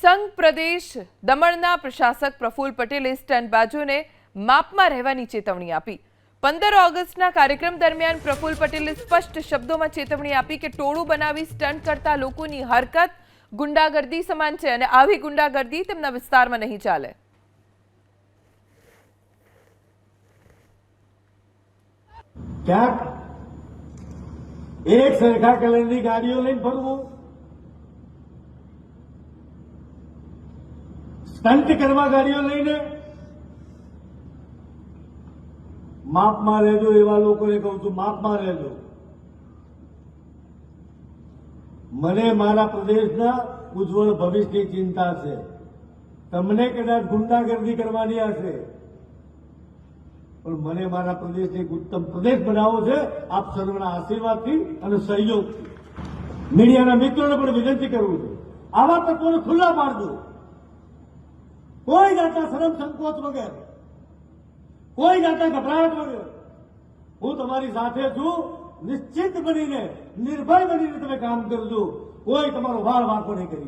સંઘ પ્રદેશ દમણના પ્રશાસક પ્રફુલ પટેલે બાજુને માપમાં રહેવાની ચેતવણી આપી. પંદર ઓગસ્ટના કાર્યક્રમ દરમિયાન પ્રફુલ પટેલે સ્પષ્ટ શબ્દોમાં ચેતવણી આપી કે ટોળું બનાવી સ્ટન્ટ કરતા લોકોની હરકત ગુંડાગર્દી સમાન છે અને આવી ગુંડાગર્દી તેમના વિસ્તારમાં નહીં ચાલે. ક્યાંક એક સરખા કલરની ગાડીઓ લઈને ફરવું? સ્ટન્ટ કરવા ગાડીઓ લઈને માપમાં રહેજો એવા લોકોને કહું છું માપમાં રહેજો. મને મારા પ્રદેશના ઉજ્જવળ ભવિષ્યની ચિંતા છે. તમને કદાચ ગુંડાગર્દી કરવાની હશે પણ મને મારા પ્રદેશને એક ઉત્તમ પ્રદેશ બનાવવો છે, આપ સર્વના આશીર્વાદથી અને સહયોગથી. મીડિયાના મિત્રોને પણ વિનંતી કરું છું, આવા તત્વોને ખુલ્લા પાડજો. કોઈ જાતના શરમ સંકોચ વગર. કોઈ જાતના ગભરાટ વગર. હું તમારી સાથે છું, નિશ્ચિત બનીને, નિર્ભય બનીને તમે કામ કરજો. કોઈ તમારો વાળ વાંકો નહીં કરી શકે.